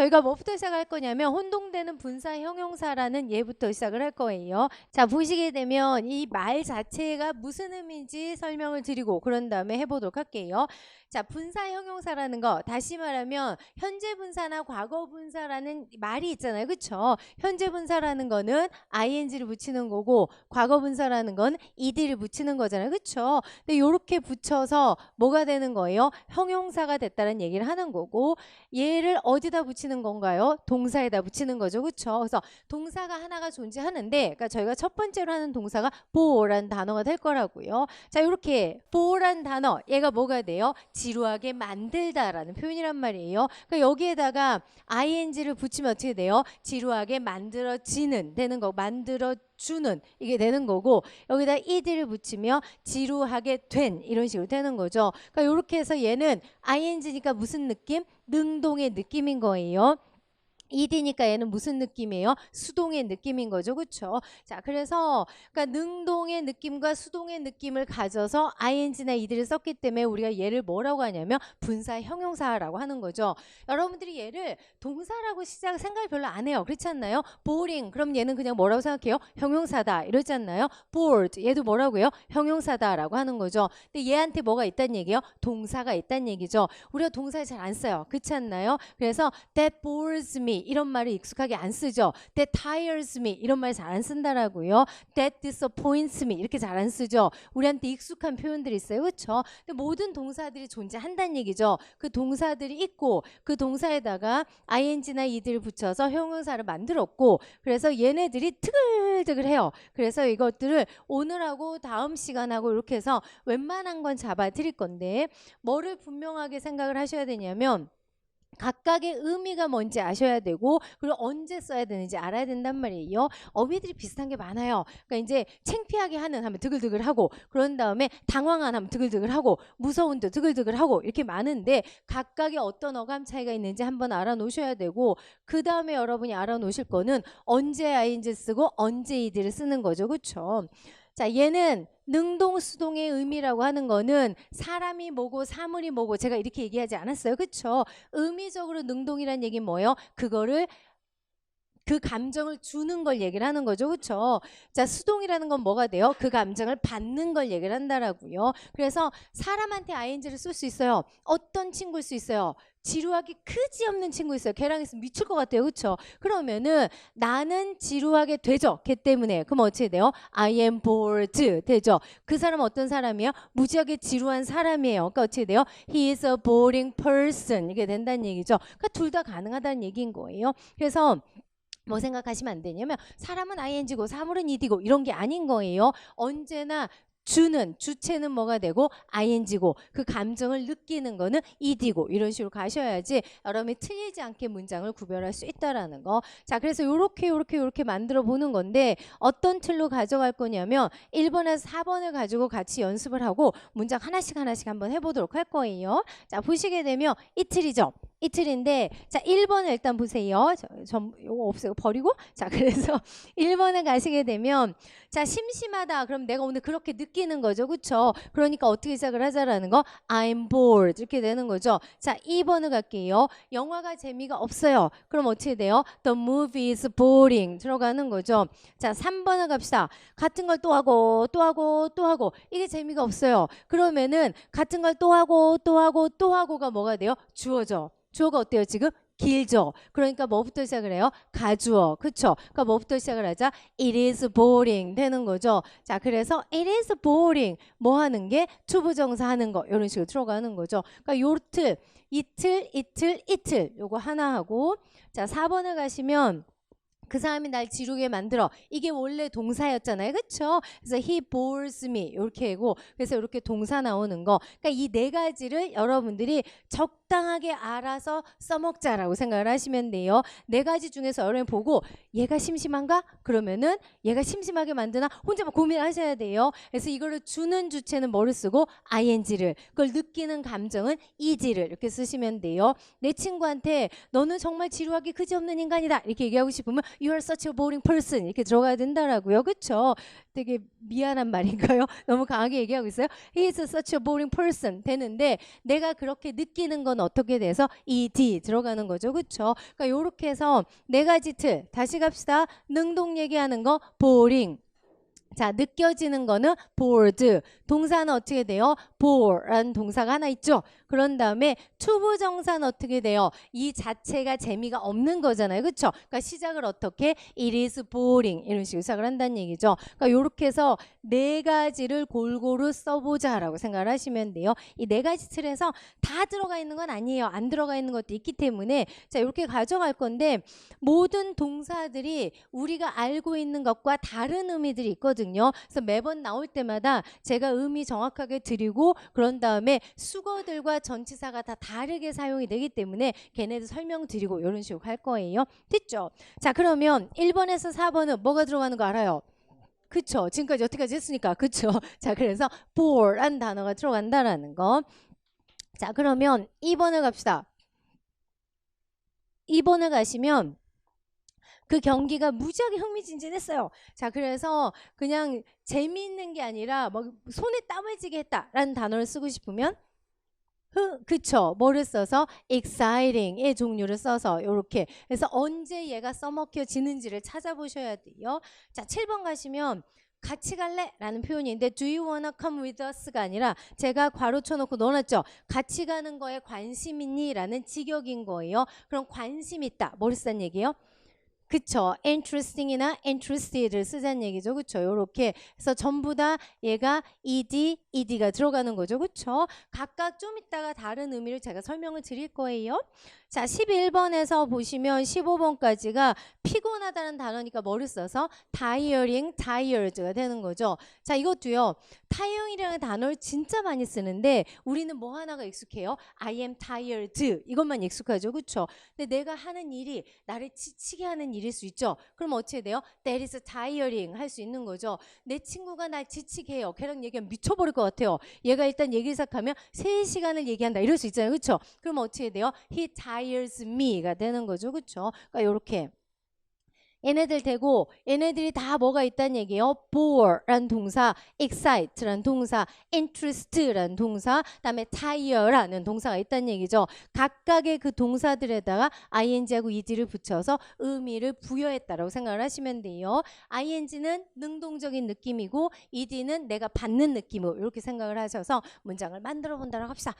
저희가 뭐부터 시작할 거냐면 혼동되는 분사 형용사라는 예부터 시작을 할 거예요. 자, 보시게 되면 이 말 자체가 무슨 의미인지 설명을 드리고 그런 다음에 해보도록 할게요. 자, 분사 형용사라는 거 다시 말하면 현재 분사나 과거 분사라는 말이 있잖아요. 그렇죠? 현재 분사라는 거는 ing를 붙이는 거고 과거 분사라는 건 ed를 붙이는 거잖아요. 그렇죠? 근데 요렇게 붙여서 뭐가 되는 거예요? 형용사가 됐다는 얘기를 하는 거고 얘를 어디다 붙이는 건가요? 동사에다 붙이는 거죠. 그렇죠? 그래서 동사가 하나가 존재하는데 그러니까 저희가 첫 번째로 하는 동사가 보라는 단어가 될 거라고요. 자, 이렇게 보라는 단어 얘가 뭐가 돼요? 지루하게 만들다라는 표현이란 말이에요. 그러니까 여기에다가 ing를 붙이면 어떻게 돼요? 지루하게 만들어지는 되는 거 만들어 주는 이게 되는 거고 여기다 ed를 붙이면 지루하게 된 이런 식으로 되는 거죠. 그러니까 이렇게 해서 얘는 ing니까 무슨 느낌? 능동의 느낌인 거예요. Ed니까 얘는 무슨 느낌이에요? 수동의 느낌인 거죠. 그렇죠? 자, 그래서 그러니까 능동의 느낌과 수동의 느낌을 가져서 ing나 ed를 썼기 때문에 우리가 얘를 뭐라고 하냐면 분사 형용사라고 하는 거죠. 여러분들이 얘를 동사라고 시작 생각을 별로 안 해요. 그렇지 않나요? boring 그럼 얘는 그냥 뭐라고 생각해요? 형용사다 이러지 않나요? bored 얘도 뭐라고요? 형용사다라고 하는 거죠. 근데 얘한테 뭐가 있단 얘기예요? 동사가 있단 얘기죠. 우리가 동사를 잘 안 써요. 그렇지 않나요? 그래서 that bores me 이런 말을 익숙하게 안 쓰죠. That tires me 이런 말 잘 안 쓴다라고요. That disappoints me 이렇게 잘 안 쓰죠. 우리한테 익숙한 표현들이 있어요. 그렇죠? 모든 동사들이 존재한다는 얘기죠. 그 동사들이 있고 그 동사에다가 ing나 ed를 붙여서 형용사를 만들었고 그래서 얘네들이 트글트글해요. 그래서 이것들을 오늘하고 다음 시간하고 이렇게 해서 웬만한 건 잡아 드릴 건데 뭐를 분명하게 생각을 하셔야 되냐면 각각의 의미가 뭔지 아셔야 되고 그리고 언제 써야 되는지 알아야 된단 말이에요. 어휘들이 비슷한 게 많아요. 그러니까 이제 창피하게 하는 하면 드글드글하고 그런 다음에 당황한 하면 드글드글하고 무서운도 드글드글하고 이렇게 많은데 각각의 어떤 어감 차이가 있는지 한번 알아놓으셔야 되고 그 다음에 여러분이 알아놓으실 거는 언제 ing 쓰고 언제 ed를 쓰는 거죠. 그렇죠? 자, 얘는 능동 수동의 의미라고 하는 거는 사람이 뭐고 사물이 뭐고 제가 이렇게 얘기하지 않았어요. 그렇죠? 의미적으로 능동이란 얘기는 뭐예요? 그거를 그 감정을 주는 걸 얘기를 하는 거죠. 그렇죠? 자, 수동이라는 건 뭐가 돼요? 그 감정을 받는 걸 얘기를 한다라고요. 그래서 사람한테 ing를 쓸 수 있어요. 어떤 친구일 수 있어요? 지루하기 크지 없는 친구 있어요. 걔랑 있으면 미칠 것 같아요. 그렇죠? 그러면은 나는 지루하게 되죠. 걔 때문에. 그럼 어떻게 돼요? I am bored 되죠. 그 사람은 어떤 사람이에요? 무지하게 지루한 사람이에요. 그러니까 어떻게 돼요? He is a boring person. 이게 된다는 얘기죠. 그러니까 둘 다 가능하다는 얘기인 거예요. 그래서 뭐 생각하시면 안 되냐면 사람은 ing고 사물은 ed고 이런 게 아닌 거예요. 언제나 주는 주체는 뭐가 되고 ing고 그 감정을 느끼는 거는 ed고 이런 식으로 가셔야지 여러분이 틀리지 않게 문장을 구별할 수 있다라는 거. 자, 그래서 요렇게 요렇게 요렇게 만들어 보는 건데 어떤 틀로 가져갈 거냐면 1번에서 4번을 가지고 같이 연습을 하고 문장 하나씩 하나씩 한번 해 보도록 할 거예요. 자, 보시게 되면 이 틀이죠. 이틀인데 자 1번을 일단 보세요. 저, 저 요거 없어요. 버리고 자 그래서 1번에 가시게 되면 자 심심하다. 그럼 내가 오늘 그렇게 느끼는 거죠. 그렇죠? 그러니까 어떻게 시작을 하자라는 거 I'm bored 이렇게 되는 거죠. 자 2번을 갈게요. 영화가 재미가 없어요. 그럼 어떻게 돼요? The movie is boring 들어가는 거죠. 자 3번을 갑시다. 같은 걸 또 하고 또 하고 또 하고 이게 재미가 없어요. 그러면은 같은 걸 또 하고 또 하고 또 하고가 뭐가 돼요? 주어져. 주어가 어때요 지금? 길죠. 그러니까 뭐부터 시작을 해요? 가주어. 그쵸? 그러니까 뭐부터 시작을 하자? It is boring 되는 거죠. 자, 그래서 it is boring 뭐 하는 게 투부정사 하는 거 이런 식으로 들어가는 거죠. 그러니까 요틀 이틀 이틀 이틀 요거 하나 하고 자, 4번을 가시면 그 사람이 날 지루게 만들어. 이게 원래 동사였잖아요. 그렇죠? 그래서 he bores me 이렇게 하고 그래서 이렇게 동사 나오는 거. 그러니까 이 네 가지를 여러분들이 적 당하게 알아서 써먹자라고 생각을 하시면 돼요. 네 가지 중에서 여러분 보고 얘가 심심한가? 그러면은 얘가 심심하게 만드나 혼자 막 고민하셔야 돼요. 그래서 이거를 주는 주체는 뭐를 쓰고 ing를 그걸 느끼는 감정은 is를 이렇게 쓰시면 돼요. 내 친구한테 너는 정말 지루하기 그지없는 인간이다 이렇게 얘기하고 싶으면 You are such a boring person 이렇게 들어가야 된다라고요. 그쵸? 되게 미안한 말인가요? 너무 강하게 얘기하고 있어요. He is such a boring person 되는데 내가 그렇게 느끼는 건 어떻게 돼서 ed 들어가는 거죠. 그쵸? 그러니까 요렇게 해서 네 가지 틀 다시 갑시다. 능동 얘기하는 거 boring 자, 느껴지는 거는 bored. 동사는 어떻게 돼요? Bore라는 동사가 하나 있죠. 그런 다음에 투부정사는 어떻게 돼요? 이 자체가 재미가 없는 거잖아요. 그렇죠? 그러니까 시작을 어떻게? It is boring 이런 식으로 시작을 한다는 얘기죠. 그러니까 이렇게 해서 네 가지를 골고루 써보자라고 생각을 하시면 돼요. 이 네 가지 틀에서 다 들어가 있는 건 아니에요. 안 들어가 있는 것도 있기 때문에 자 이렇게 가져갈 건데 모든 동사들이 우리가 알고 있는 것과 다른 의미들이 있거든요. 그래서 매번 나올 때마다 제가 의미 정확하게 드리고 그런 다음에 수거들과 전치사가 다 다르게 사용이 되기 때문에 걔네들 설명드리고 이런 식으로 할 거예요. 됐죠? 자 그러면 1번에서 4번은 뭐가 들어가는 거 알아요? 그쵸? 지금까지 여태까지 했으니까 그쵸? 자 그래서 bore란 단어가 들어간다라는 거. 자 그러면 2번을 갑시다. 2번을 가시면 그 경기가 무지하게 흥미진진했어요. 자, 그래서 그냥 재미있는 게 아니라 뭐 손에 땀을 쥐게 했다라는 단어를 쓰고 싶으면 흐, 그쵸. 뭐를 써서 exciting의 종류를 써서 요렇게. 그래서 언제 얘가 써먹혀지는지를 찾아보셔야 돼요. 자, 7번 가시면 같이 갈래? 라는 표현인데 do you wanna come with us가 아니라 제가 괄호 쳐놓고 넣어놨죠. 같이 가는 거에 관심 있니? 라는 직역인 거예요. 그럼 관심 있다. 뭐를 쓴 얘기예요? 그쵸. interesting이나 interested를 쓰자는 얘기죠. 그쵸. 요렇게. 그래서 전부 다 얘가 ed, ed가 들어가는 거죠. 그쵸. 각각 좀 이따가 다른 의미를 제가 설명을 드릴 거예요. 자, 11번에서 보시면 15번까지가 피곤하다는 단어니까 뭐를 써서 tiring, tired가 되는 거죠. 자, 이것도요. tiring이라는 단어를 진짜 많이 쓰는데 우리는 뭐 하나가 익숙해요? I am tired. 이것만 익숙하죠. 그쵸? 근데 내가 하는 일이 나를 지치게 하는 일일 수 있죠. 그럼 어떻게 돼요? That is tiring 할 수 있는 거죠. 내 친구가 날 지치게 해요. 걔랑 얘기하면 미쳐버릴 것 같아요. 얘가 일단 얘기 시작하면 3시간을 얘기한다. 이럴 수 있잖아요. 그쵸? 그럼 어떻게 돼요? He tires me가 되는 거죠. 그쵸? 그러니까 요렇게. 얘네들 되고 얘네들이 다 뭐가 있다는 얘기예요. bore란 동사, excite란 동사, interest란 동사, 그다음에 tire라는 동사가 있다는 얘기죠. 각각의 그 동사들에다가 ing하고 ed를 붙여서 의미를 부여했다라고 생각을 하시면 돼요. ing는 능동적인 느낌이고 ed는 내가 받는 느낌으로 이렇게 생각을 하셔서 문장을 만들어 본다고 합시다.